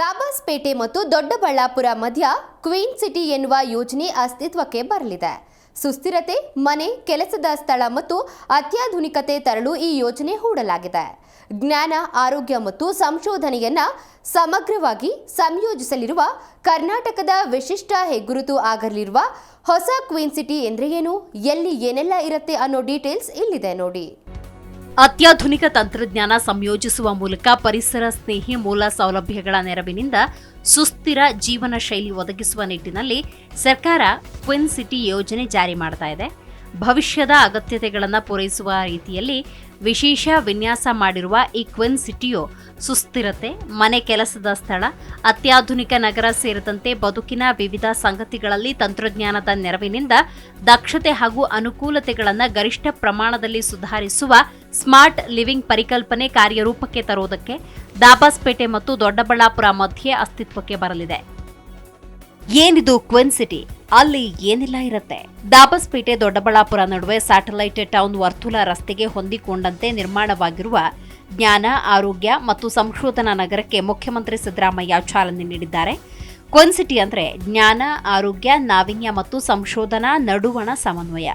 ದಾಬಾಸ್ಪೇಟೆ ಮತ್ತು ದೊಡ್ಡಬಳ್ಳಾಪುರ ಮಧ್ಯ queen city ಎನ್ನುವ ಯೋಜನೆ ಅಸ್ತಿತ್ವಕ್ಕೆ ಬರಲಿದೆ. ಸುಸ್ಥಿರತೆ, ಮನೆ, ಕೆಲಸದ ಸ್ಥಳ ಮತ್ತು ಅತ್ಯಾಧುನಿಕತೆ ತರಲು ಈ ಯೋಜನೆ ಹೂಡಲಾಗಿದೆ. ಜ್ಞಾನ, ಆರೋಗ್ಯ ಮತ್ತು ಸಂಶೋಧನೆಯನ್ನ ಸಮಗ್ರವಾಗಿ ಸಂಯೋಜಿಸಲಿರುವ ಕರ್ನಾಟಕದ ವಿಶಿಷ್ಟ ಹೆಗ್ಗುರುತು ಆಗಲಿರುವ ಹೊಸ ಕ್ವೀನ್ ಸಿಟಿ ಎಂದ್ರೆ ಏನು? ಎಲ್ಲಿ ಏನೆಲ್ಲ ಇರುತ್ತೆ ಅನ್ನೋ ಡೀಟೇಲ್ಸ್ ಇಲ್ಲಿದೆ ನೋಡಿ. ಅತ್ಯಾಧುನಿಕ ತಂತ್ರಜ್ಞಾನ ಸಂಯೋಜಿಸುವ ಮೂಲಕ ಪರಿಸರ ಸ್ನೇಹಿ ಮೂಲ ಸೌಲಭ್ಯಗಳ ನೆರವಿನಿಂದ ಸುಸ್ಥಿರ ಜೀವನ ಶೈಲಿ ಒದಗಿಸುವ ನಿಟ್ಟಿನಲ್ಲಿ ಸರ್ಕಾರ ಕ್ವಿನ್ ಸಿಟಿ ಯೋಜನೆ ಜಾರಿ ಮಾಡ್ತಾ ಇದೆ. ಭವಿಷ್ಯದ ಅಗತ್ಯತೆಗಳನ್ನು ಪೂರೈಸುವ ರೀತಿಯಲ್ಲಿ ವಿಶೇಷ ವಿನ್ಯಾಸ ಮಾಡಿರುವ ಈ ಕ್ವಿನ್ ಸಿಟಿಯು ಸುಸ್ಥಿರತೆ, ಮನೆ ಕೆಲಸದ ಸ್ಥಳ, ಅತ್ಯಾಧುನಿಕ ನಗರ ಸೇರಿದಂತೆ ಬದುಕಿನ ವಿವಿಧ ಸಂಗತಿಗಳಲ್ಲಿ ತಂತ್ರಜ್ಞಾನದ ನೆರವಿನಿಂದ ದಕ್ಷತೆ ಹಾಗೂ ಅನುಕೂಲತೆಗಳನ್ನು ಗರಿಷ್ಠ ಪ್ರಮಾಣದಲ್ಲಿ ಸುಧಾರಿಸುವ ಸ್ಮಾರ್ಟ್ ಲಿವಿಂಗ್ ಪರಿಕಲ್ಪನೆ ಕಾರ್ಯರೂಪಕ್ಕೆ ತರುವುದಕ್ಕೆ ದಾಬಾಸ್ಪೇಟೆ ಮತ್ತು ದೊಡ್ಡಬಳ್ಳಾಪುರ ಮಧ್ಯೆ ಅಸ್ತಿತ್ವಕ್ಕೆ ಬರಲಿದೆ. ಏನಿದು ಕ್ವಿನ್ ಸಿಟಿ? ಅಲ್ಲಿ ಏನಿಲ್ಲ ಇರುತ್ತೆ. ದಾಬಸ್ಪೇಟೆ ದೊಡ್ಡಬಳ್ಳಾಪುರ ನಡುವೆ ಸ್ಯಾಟಲೈಟ್ ಟೌನ್ ವರ್ತುಲ ರಸ್ತೆಗೆ ಹೊಂದಿಕೊಂಡಂತೆ ನಿರ್ಮಾಣವಾಗಿರುವ ಜ್ಞಾನ, ಆರೋಗ್ಯ ಮತ್ತು ಸಂಶೋಧನಾ ನಗರಕ್ಕೆ ಮುಖ್ಯಮಂತ್ರಿ ಸಿದ್ದರಾಮಯ್ಯ ಚಾಲನೆ ನೀಡಿದ್ದಾರೆ. ಕ್ವಿನ್ ಸಿಟಿ ಅಂದರೆ ಜ್ಞಾನ, ಆರೋಗ್ಯ, ನಾವೀನ್ಯ ಮತ್ತು ಸಂಶೋಧನಾ ನಡುವಣ ಸಮನ್ವಯ.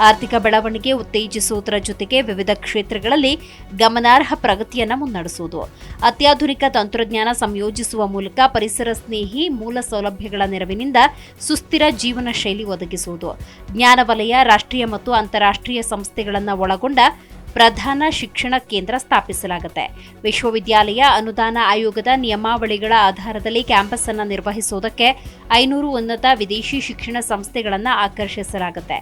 ಆರ್ಥಿಕ ಬೆಳವಣಿಗೆ, ಉತ್ತೇಜಿಸುವುದರ ಜೊತೆಗೆ ವಿವಿಧ ಕ್ಷೇತ್ರಗಳಲ್ಲಿ ಗಮನಾರ್ಹ ಪ್ರಗತಿಯನ್ನು ಮುನ್ನಡೆಸುವುದು. ಅತ್ಯಾಧುನಿಕ ತಂತ್ರಜ್ಞಾನ ಸಂಯೋಜಿಸುವ ಮೂಲಕ ಪರಿಸರ ಸ್ನೇಹಿ ಮೂಲ ಸೌಲಭ್ಯಗಳ ನೆರವಿನಿಂದ ಸುಸ್ಥಿರ ಜೀವನ ಶೈಲಿ ಒದಗಿಸುವುದು. ಜ್ಞಾನ ವಲಯ, ರಾಷ್ಟ್ರೀಯ ಮತ್ತು ಅಂತಾರಾಷ್ಟ್ರೀಯ ಸಂಸ್ಥೆಗಳನ್ನು ಒಳಗೊಂಡ ಪ್ರಧಾನ ಶಿಕ್ಷಣ ಕೇಂದ್ರ ಸ್ಥಾಪಿಸಲಾಗುತ್ತೆ. ವಿಶ್ವವಿದ್ಯಾಲಯ ಅನುದಾನ ಆಯೋಗದ ನಿಯಮಾವಳಿಗಳ ಆಧಾರದಲ್ಲಿ ಕ್ಯಾಂಪಸ್ ಅನ್ನು ನಿರ್ವಹಿಸುವುದಕ್ಕೆ ಐನೂರು ಉನ್ನತ ವಿದೇಶಿ ಶಿಕ್ಷಣ ಸಂಸ್ಥೆಗಳನ್ನು ಆಕರ್ಷಿಸಲಾಗುತ್ತೆ.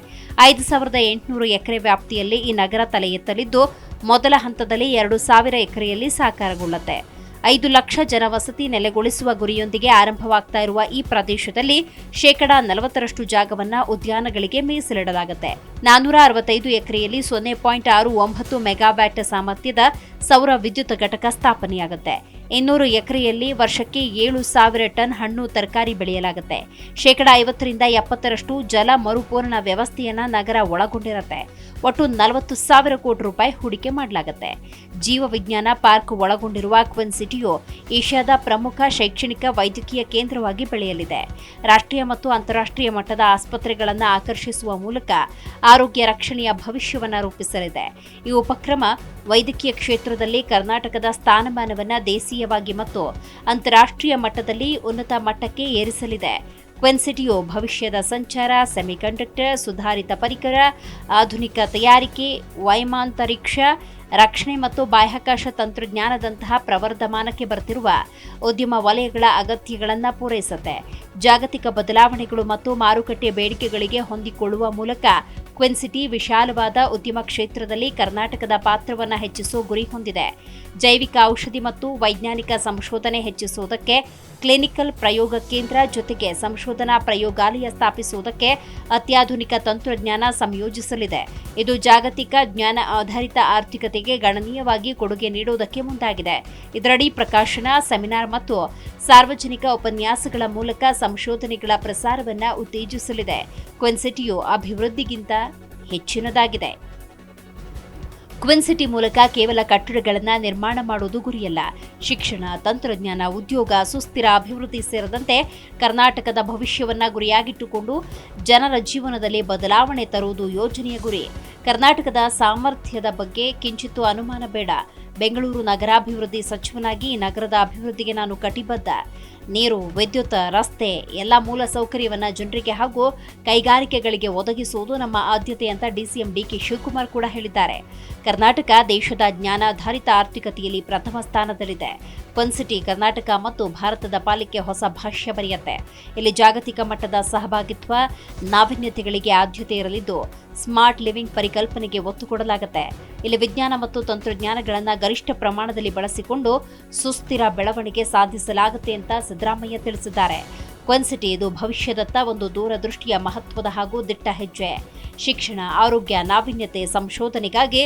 ಐದು ಸಾವಿರದ ಎಂಟುನೂರು ಎಕರೆ ವ್ಯಾಪ್ತಿಯಲ್ಲಿ ಈ ನಗರ ತಲೆ ಎತ್ತಲಿದ್ದು, ಮೊದಲ ಹಂತದಲ್ಲಿ ಎರಡು ಸಾವಿರ ಎಕರೆಯಲ್ಲಿ ಸಾಕಾರಗೊಳ್ಳುತ್ತೆ. ಐದು ಲಕ್ಷ ಜನ ವಸತಿ ನೆಲೆಗೊಳಿಸುವ ಗುರಿಯೊಂದಿಗೆ ಆರಂಭವಾಗ್ತಾ ಇರುವ ಈ ಪ್ರದೇಶದಲ್ಲಿ ಶೇಕಡಾ ನಲವತ್ತರಷ್ಟು ಜಾಗವನ್ನು ಉದ್ಯಾನಗಳಿಗೆ ಮೀಸಲಿಡಲಾಗುತ್ತೆ. ನಾನೂರ ಅರವತ್ತೈದು ಎಕರೆಯಲ್ಲಿ ಸೊನ್ನೆ ಪಾಯಿಂಟ್ ಆರು ಒಂಬತ್ತು ಮೆಗಾವ್ಯಾಟ್ ಸಾಮರ್ಥ್ಯದ ಸೌರ ವಿದ್ಯುತ್ ಘಟಕ ಸ್ಥಾಪನೆಯಾಗುತ್ತೆ. ಇನ್ನೂರು ಎಕರೆಯಲ್ಲಿ ವರ್ಷಕ್ಕೆ ಏಳು ಸಾವಿರ ಟನ್ ಹಣ್ಣು ತರಕಾರಿ ಬೆಳೆಯಲಾಗುತ್ತೆ. ಶೇಕಡಾ ಐವತ್ತರಿಂದ ಎಪ್ಪತ್ತರಷ್ಟು ಜಲ ಮರುಪೂರಣ ವ್ಯವಸ್ಥೆಯನ್ನ ನಗರ ಒಳಗೊಂಡಿರುತ್ತೆ. ಒಟ್ಟು ನಲವತ್ತು ಸಾವಿರ ಕೋಟಿ ರೂಪಾಯಿ ಹೂಡಿಕೆ ಮಾಡಲಾಗುತ್ತೆ. ಜೀವ ವಿಜ್ಞಾನ ಪಾರ್ಕ್ ಒಳಗೊಂಡಿರುವ ಕ್ವಿನ್ ಸಿಟಿಯು ಏಷ್ಯಾದ ಪ್ರಮುಖ ಶೈಕ್ಷಣಿಕ ವೈದ್ಯಕೀಯ ಕೇಂದ್ರವಾಗಿ ಬೆಳೆಯಲಿದೆ. ರಾಷ್ಟ್ರೀಯ ಮತ್ತು ಅಂತಾರಾಷ್ಟ್ರೀಯ ಮಟ್ಟದ ಆಸ್ಪತ್ರೆಗಳನ್ನು ಆಕರ್ಷಿಸುವ ಮೂಲಕ ಆರೋಗ್ಯ ರಕ್ಷಣೆಯ ಭವಿಷ್ಯವನ್ನು ರೂಪಿಸಲಿದೆ. ಈ ಉಪಕ್ರಮ ವೈದ್ಯಕೀಯ ಕ್ಷೇತ್ರದಲ್ಲಿ ಕರ್ನಾಟಕದ ಸ್ಥಾನಮಾನವನ್ನು ದೇಶೀಯವಾಗಿ ಮತ್ತು ಅಂತಾರಾಷ್ಟ್ರೀಯ ಮಟ್ಟದಲ್ಲಿ ಉನ್ನತ ಮಟ್ಟಕ್ಕೆ ಏರಿಸಲಿದೆ. ಕ್ವೆನ್ಸಿಟಿಯು ಭವಿಷ್ಯದ ಸಂಚಾರ, ಸೆಮಿಕಂಡಕ್ಟರ್, ಸುಧಾರಿತ ಪರಿಕರ, ಆಧುನಿಕ ತಯಾರಿಕೆ, ವೈಮಾಂತರಿಕ್ಷ ರಕ್ಷಣೆ ಮತ್ತು ಬಾಹ್ಯಾಕಾಶ ತಂತ್ರಜ್ಞಾನದಂತಹ ಪ್ರವರ್ಧಮಾನಕ್ಕೆ ಬರ್ತಿರುವ ಉದ್ಯಮ ವಲಯಗಳ ಅಗತ್ಯಗಳನ್ನು ಪೂರೈಸುತ್ತೆ. ಜಾಗತಿಕ ಬದಲಾವಣೆಗಳು ಮತ್ತು ಮಾರುಕಟ್ಟೆ ಬೇಡಿಕೆಗಳಿಗೆ ಹೊಂದಿಕೊಳ್ಳುವ ಮೂಲಕ ಕ್ವೆನ್ಸಿಟಿ ವಿಶಾಲವಾದ ಉದ್ಯಮ ಕ್ಷೇತ್ರದಲ್ಲಿ ಕರ್ನಾಟಕದ ಪಾತ್ರವನ್ನು ಹೆಚ್ಚಿಸುವ ಗುರಿ ಹೊಂದಿದೆ. ಜೈವಿಕ ಔಷಧಿ ಮತ್ತು ವೈಜ್ಞಾನಿಕ ಸಂಶೋಧನೆ ಹೆಚ್ಚಿಸುವುದಕ್ಕೆ ಕ್ಲಿನಿಕಲ್ ಪ್ರಯೋಗ ಕೇಂದ್ರ ಜೊತೆಗೆ ಸಂಶೋಧನಾ ಪ್ರಯೋಗಾಲಯ ಸ್ಥಾಪಿಸುವುದಕ್ಕೆ ಅತ್ಯಾಧುನಿಕ ತಂತ್ರಜ್ಞಾನ ಸಂಯೋಜಿಸಲಿದೆ. ಇದು ಜಾಗತಿಕ ಜ್ಞಾನ ಆಧಾರಿತ ಆರ್ಥಿಕತೆಗೆ ಗಣನೀಯವಾಗಿ ಕೊಡುಗೆ ನೀಡುವುದಕ್ಕೆ ಮುಂದಾಗಿದೆ. ಇದರಡಿ ಪ್ರಕಾಶನ, ಸೆಮಿನಾರ್ ಮತ್ತು ಸಾರ್ವಜನಿಕ ಉಪನ್ಯಾಸಗಳ ಮೂಲಕ ಸಂಶೋಧನೆಗಳ ಪ್ರಸಾರವನ್ನು ಉತ್ತೇಜಿಸಲಿದೆ. ಕ್ವೆನ್ಸಿಟಿಯು ಅಭಿವೃದ್ಧಿಗಿಂತ ಹೆಚ್ಚಿನದಾಗಿದೆ. ಕ್ವಿನ್ ಸಿಟಿ ಮೂಲಕ ಕೇವಲ ಕಟ್ಟಡಗಳನ್ನು ನಿರ್ಮಾಣ ಮಾಡುವುದು ಗುರಿಯಲ್ಲ. ಶಿಕ್ಷಣ, ತಂತ್ರಜ್ಞಾನ, ಉದ್ಯೋಗ, ಸುಸ್ಥಿರ ಅಭಿವೃದ್ಧಿ ಸೇರಿದಂತೆ ಕರ್ನಾಟಕದ ಭವಿಷ್ಯವನ್ನ ಗುರಿಯಾಗಿಟ್ಟುಕೊಂಡು ಜನರ ಜೀವನದಲ್ಲಿ ಬದಲಾವಣೆ ತರುವುದು ಯೋಜನೆಯ ಗುರಿ. ಕರ್ನಾಟಕದ ಸಾಮರ್ಥ್ಯದ ಬಗ್ಗೆ ಕಿಂಚಿತ್ತು ಅನುಮಾನ ಬೇಡ. ಬೆಂಗಳೂರು ನಗರಾಭಿವೃದ್ಧಿ ಸಚಿವನಾಗಿ ನಗರದ ಅಭಿವೃದ್ಧಿಗೆ ನಾನು ಕಟಿಬದ್ಧ. ನೀರು, ವಿದ್ಯುತ್, ರಸ್ತೆ, ಎಲ್ಲ ಮೂಲ ಸೌಕರ್ಯವನ್ನು ಜನರಿಗೆ ಹಾಗೂ ಕೈಗಾರಿಕೆಗಳಿಗೆ ಒದಗಿಸುವುದು ನಮ್ಮ ಆದ್ಯತೆ ಅಂತ ಡಿಸಿಎಂ ಡಿಕೆ ಶಿವಕುಮಾರ್ ಕೂಡ ಹೇಳಿದ್ದಾರೆ. ಕರ್ನಾಟಕ ದೇಶದ ಜ್ಞಾನಾಧಾರಿತ ಆರ್ಥಿಕತೆಯಲ್ಲಿ ಪ್ರಥಮ ಸ್ಥಾನದಲ್ಲಿದೆ. ಸಿಟಿ ಕರ್ನಾಟಕ ಮತ್ತು ಭಾರತದ ಪಾಲಿಕೆ ಹೊಸ ಭಾಷ್ಯ ಬರೆಯುತ್ತೆ. ಇಲ್ಲಿ ಜಾಗತಿಕ ಮಟ್ಟದ ಸಹಭಾಗಿತ್ವ, ನಾವೀನ್ಯತೆಗಳಿಗೆ ಆದ್ಯತೆ ಇರಲಿದ್ದು ಸ್ಮಾರ್ಟ್ ಲಿವಿಂಗ್ ಪರಿಕಲ್ಪನೆಗೆ ಒತ್ತು ಕೊಡಲಾಗುತ್ತೆ. ಇಲ್ಲಿ ವಿಜ್ಞಾನ ಮತ್ತು ತಂತ್ರಜ್ಞಾನಗಳನ್ನು ಗರಿಷ್ಠ ಪ್ರಮಾಣದಲ್ಲಿ ಬಳಸಿಕೊಂಡು ಸುಸ್ಥಿರ ಬೆಳವಣಿಗೆ ಸಾಧಿಸಲಾಗುತ್ತೆ ಅಂತ ಸಿದ್ದರಾಮಯ್ಯ ತಿಳಿಸಿದ್ದಾರೆ. ಕ್ವನ್ಸಿಟಿ ಇದು ಭವಿಷ್ಯದತ್ತ ಒಂದು ದೂರದೃಷ್ಟಿಯ ಮಹತ್ವದ ಹಾಗೂ ದಿಟ್ಟ ಹೆಜ್ಜೆ. ಶಿಕ್ಷಣ, ಆರೋಗ್ಯ, ನಾವೀನ್ಯತೆ, ಸಂಶೋಧನೆಗಾಗಿ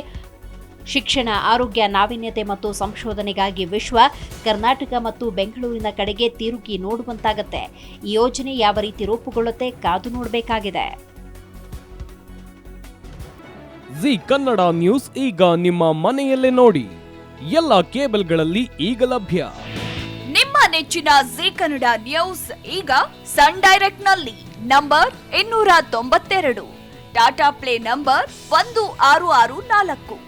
ಶಿಕ್ಷಣ ಆರೋಗ್ಯ ನಾವೀನ್ಯತೆ ಮತ್ತು ಸಂಶೋಧನೆಗಾಗಿ ವಿಶ್ವ ಕರ್ನಾಟಕ ಮತ್ತು ಬೆಂಗಳೂರಿನ ಕಡೆಗೆ ತಿರುಗಿ ನೋಡುವಂತಾಗತ್ತೆ. ಈ ಯೋಜನೆ ಯಾವ ರೀತಿ ರೂಪುಗೊಳ್ಳುತ್ತೆ ಕಾದು ನೋಡಬೇಕಾಗಿದೆ. ಜಿ ಕನ್ನಡ ನ್ಯೂಸ್ ಈಗ ನಿಮ್ಮ ಮನೆಯಲ್ಲೇ ನೋಡಿ. ಎಲ್ಲ ಕೇಬಲ್ಗಳಲ್ಲಿ ಈಗ ಲಭ್ಯ. ನಿಮ್ಮ ನೆಚ್ಚಿನ ಜಿ ಕನ್ನಡ ನ್ಯೂಸ್ ಈಗ ಸನ್ ಡೈರೆಕ್ಟ್ನಲ್ಲಿ ನಂಬರ್ ಇನ್ನೂರ ತೊಂಬತ್ತೆರಡು. ಟಾಟಾ ಪ್ಲೇ ನಂಬರ್ ಒಂದು ಆರು ಆರು ನಾಲ್ಕು.